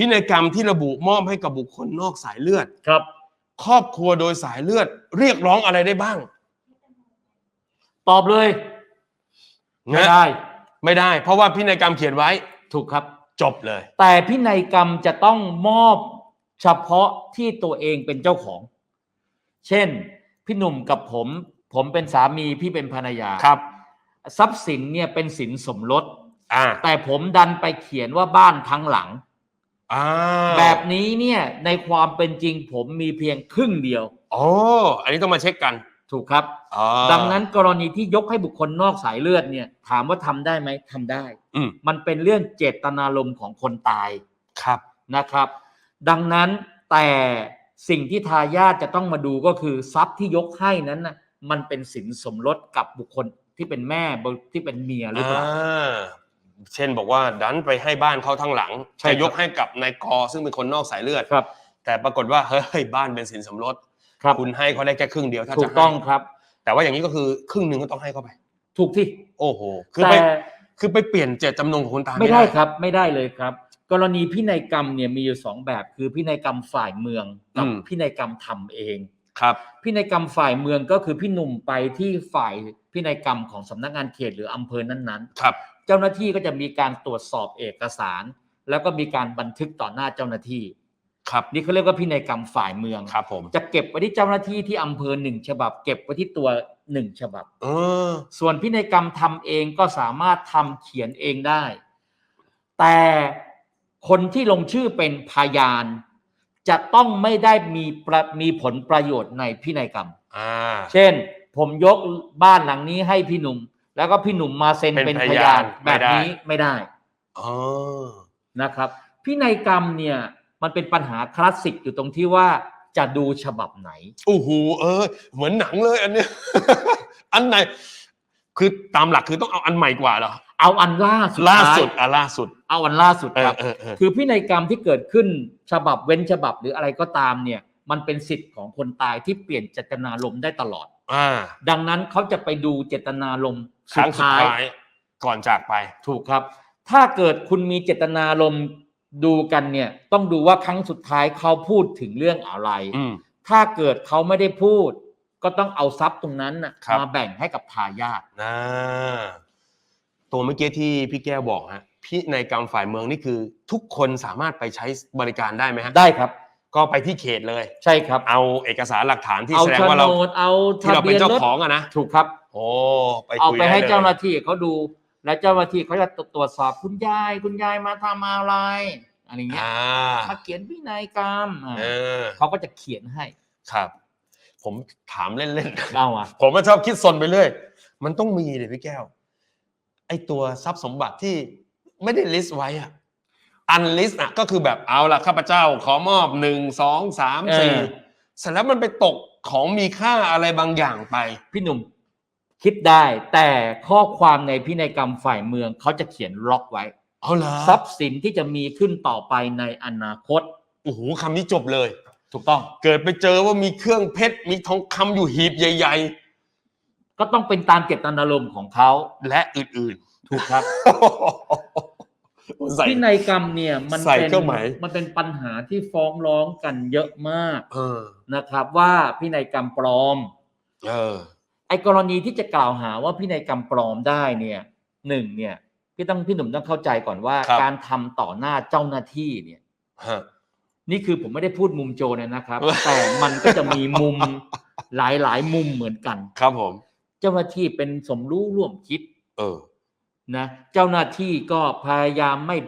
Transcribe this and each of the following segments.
พินัยกรรมที่ระบุมอบให้กับบุคคลนอกสายเลือด ครับ ครอบครัวโดยสายเลือด เรียกร้องอะไรได้บ้างตอบเลยไม่นะได้ ไม่ได้ เพราะว่าพินัยกรรมเขียนไว้ถูกครับ จบเลย แต่พินัยกรรมจะต้องมอบเฉพาะที่ตัวเองเป็นเจ้าของ เช่น พี่หนุ่มกับผม ผมเป็นสามีพี่เป็นภรรยาครับ ทรัพย์สินเนี่ยเป็นสินสมรส อ่า แต่ผมดันไปเขียนว่าบ้านทั้งหลัง อ่าแบบนี้เนี่ยในความเป็นจริงผมมีเพียงครึ่งเดียว อ๋ออันนี้ต้องมาเช็คกันถูกครับอ๋อดังนั้นกรณีที่ยกให้บุคคลนอกสายเลือดเนี่ย ถามว่าทำได้ไหมทำได้ อืมมันเป็นเรื่องเจตนารมณ์ของคนตายครับ นะครับ ดังนั้นแต่สิ่งที่ทายาทจะต้องมาดูก็คือทรัพย์ที่ยกให้นั้นนะมันเป็นสินสมรสกับบุคคลที่เป็นแม่ที่เป็นเมียหรือเปล่าอ่า เช่นบอกว่าดันไปให้บ้านเขาทั้งหลังใช่ครับจะยกให้กับนายกอซึ่งเป็นคนนอกสายเลือดครับ แต่ปรากฏว่าเฮ้ยบ้านเป็นสินสมรสครับคุณให้เขาได้แค่ครึ่งเดียวถ้าถูจะกให้ต้องครับ แต่ว่าอย่างนี้ก็คือครึ่งหนึ่งก็ต้องให้เขาไป ถูกที่โอ้โหคือแต่ไปคือไปเปลี่ยนเจตจำนงของคนตายไม่ได้ครับ ไม่ได้เลยครับ กรณีพินัยกรรมเนี่ยมีอยู่สองแบบ คือพินัยกรรมฝ่ายเมืองกับพินัยกรรมทำเอง ครับ พินัยกรรมฝ่ายเมืองก็คือพี่หนุ่มไปที่ฝ่ายพินัยกรรมของสำนักงานเขตหรืออำเภอนั้นครับๆเจ้าหน้าที่ก็จะมีการตรวจสอบเอกสาร แล้วก็มีการบันทึกต่อหน้าเจ้าหน้าที่ ครับ นี่เขาเรียกว่าพินัยกรรมฝ่ายเมือง ครับผม จะเก็บไว้ที่เจ้าหน้าที่ที่อำเภอหนึ่งฉบับ เก็บไว้ที่ตัวหนึ่งฉบับ เออ ส่วนพินัยกรรมทำเองก็สามารถทำเขียนเองได้ แต่คนที่ลงชื่อเป็นพยาน จะต้องไม่ได้มีประมีผลประโยชน์ในพินัยกรรม อ่า เช่น ผมยกบ้านหลังนี้ให้พี่หนุ่ม แล้วก็พี่หนุ่มมาเซ็นเป็นเป็นพพยานยานไม่แบบได้นี้ไม่ได้อ๋อนะครับพินัยกรรมเนี่ยมันเป็นปัญหาคลาสสิกอยู่ตรงที่ว่าจะดูฉบับไหน โอ้โหเออ เหมือนหนังเลยอันเนี้ย อันไหน คือตามหลักคือต้องเอาอันใหม่กว่าเหรอเอาอันล่าสุดล่าท้ยสุดอะล่าสุด เอาอันล่าสุดเอคอรับ เออเออคือพินัยกรรมที่เกิดขึ้นฉบับเว้นฉบับหรืออะไรก็ตามเนี่ยมันเป็นสิทธิ์ของคนตายที่เปลี่ยนเจตนารมณ์ได้ตลอด อ่า ดังนั้นเขาจะไปดูเจตนารมณ์ คสุรั้ดงสุดท้ายท้ายก่อนจากไป ถูกครับ ถ้าเกิดคุณมีเจตนารมณ์ดูกันเนี่ย ต้องดูว่าครั้งสุดท้ายเขาพูดถึงเรื่องอะไร อืม ถ้าเกิดเขาไม่ได้พูด ก็ต้องเอาทรัพย์ตรงนั้นน่ะครับ มาแบ่งให้กับทายาทอ่าตัวเมื่อกี้ที่พี่แก้วบอกฮะพี่ในกรรมฝ่ายเมืองนี่คือ ทุกคนสามารถไปใช้บริการได้ไหมฮะได้ครับ ก็ไปที่เขตเลย ใช่ครับ เอาเอกสารหลักฐานที่เอาแสดงโฉว่านเราดเอาที่ทะเราเบีเป็นยนเจ้ารถของอะนะ ถูกครับ โอ้ไปเอาคุยไปด้ให้ลยเจ้าหน้าที่เขาดู แล้วเจ้าหน้าที่เขาจะตรวจสอบคุณยาย คุณยายมาทำอะไรอะไรเงี้ยอ่ามาเขียนพินัยกรรมอ่าเออเขาก็จะเขียนให้ครับ ผมถามเล่นๆเอาอะ ผมก็ชอบคิดซนไปเรื่อย มันต้องมีเลยพี่แก้ว ไอตัวทรัพย์สมบัติที่ไม่ได้ลิสต์ไว้อะอันลิสต์อะก็คือแบบเอาละข้าพเจ้าขอมอบหนึ่งสองสามสี่เสร็จแล้วมันไปตกของมีค่าอะไรบางอย่างไป พี่หนุ่ม คิดได้แต่ข้อความในพินัยกรรมฝ่ายเมืองเขาจะเขียนล็อกไว้เอาเหรอทรัพย์สินที่จะมีขึ้นต่อไปในอนาคต โอ้โหคำนี้จบเลย ถูกต้อง เกิดไปเจอว่ามีเครื่องเพชรมีทองคำอยู่หีบใหญ่ก็ต้องเป็นตามเจตนารมณ์ของเขาๆและอื่นถูกครับๆใส่พินัยกรรมเนี่ยมันใส่เป็นเครื่องหมายมันเป็นปัญหาที่ฟ้องร้องกันเยอะมากเออนะครับ ว่าพินัยกรรมปลอมเออ ไอ้กรณีที่จะกล่าวหาว่าพินัยกรรมปลอมได้เนี่ยหนึ่งเนี่ยพี่ต้องพี่หนุ่มต้องเข้าใจก่อนว่า ครับ การทำต่อหน้าเจ้าหน้าที่เนี่ยฮะ นี่คือผมไม่ได้พูดมุมโจรเนยนะครับ แต่มันก็จะมีมุมหลายหลายๆ มุมเหมือนกัน ครับผม เจ้าหน้าที่เป็นสมรู้ร่วมคิด เออ นะเจ้าหน้าที่ก็พยายามไม่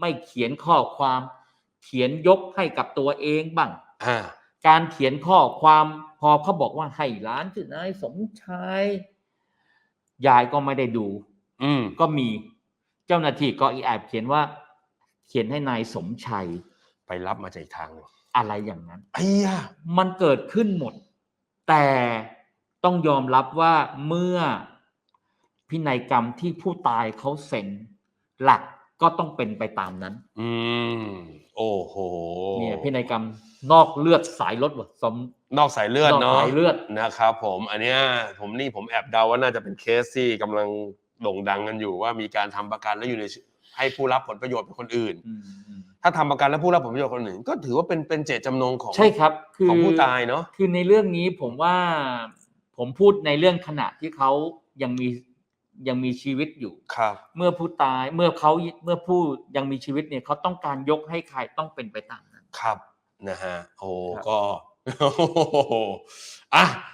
ไม่เขียนข้อความ เขียนยกให้กับตัวเองบ้างอ่า การเขียนข้อความพอเขาบอกว่าให้ร้านชื่อนายสมชายยายก็ไม่ได้ดู อืมก็มีเจ้าหน้าที่ก็อีแอบเขียนว่า เขียนให้นายสมชัยไปรับมาจากอีกทางหนึ่งอะไรอย่างนั้น ไอ้ยามันเกิดขึ้นหมด แต่ต้องยอมรับว่าเมื่อพินัยกรรมที่ผู้ตายเขาเซ็นหลัก ก็ต้องเป็นไปตามนั้น อืมโอ้โหเนี่ยพินัยกรรมนอกเลือดสายรถว่ะสมนอกสายเลือดนอกเนาะสายเลือดนะครับผม อันเนี้ยผมนี่ผมแอบเดาว่าน่าจะเป็นเคสที่กำลังโด่งดังกันอยู่ว่ามีการทำประกันแล้วอยู่ในชื่อให้ผู้รับผลประโยชน์เป็นคนอื่นอืมอืมถ้าทำประกันและผู้รับผลประโยชน์คนอื่น ก็ถือว่าเป็นเป็นเจตจำนงของใช่ครับคือของผู้ตายเนาะคือในเรื่องนี้ผมว่าผมพูดในเรื่องขณะที่เขายังมี ยังมีชีวิตอยู่ครับ เมื่อผู้ตายเมื่อเขาเมื่อผู้ยังมีชีวิตเนี่ยเขาต้องการยกให้ใครต้องเป็นไปตามนั้น ครับนะฮะโอ้ครับ ก็อะ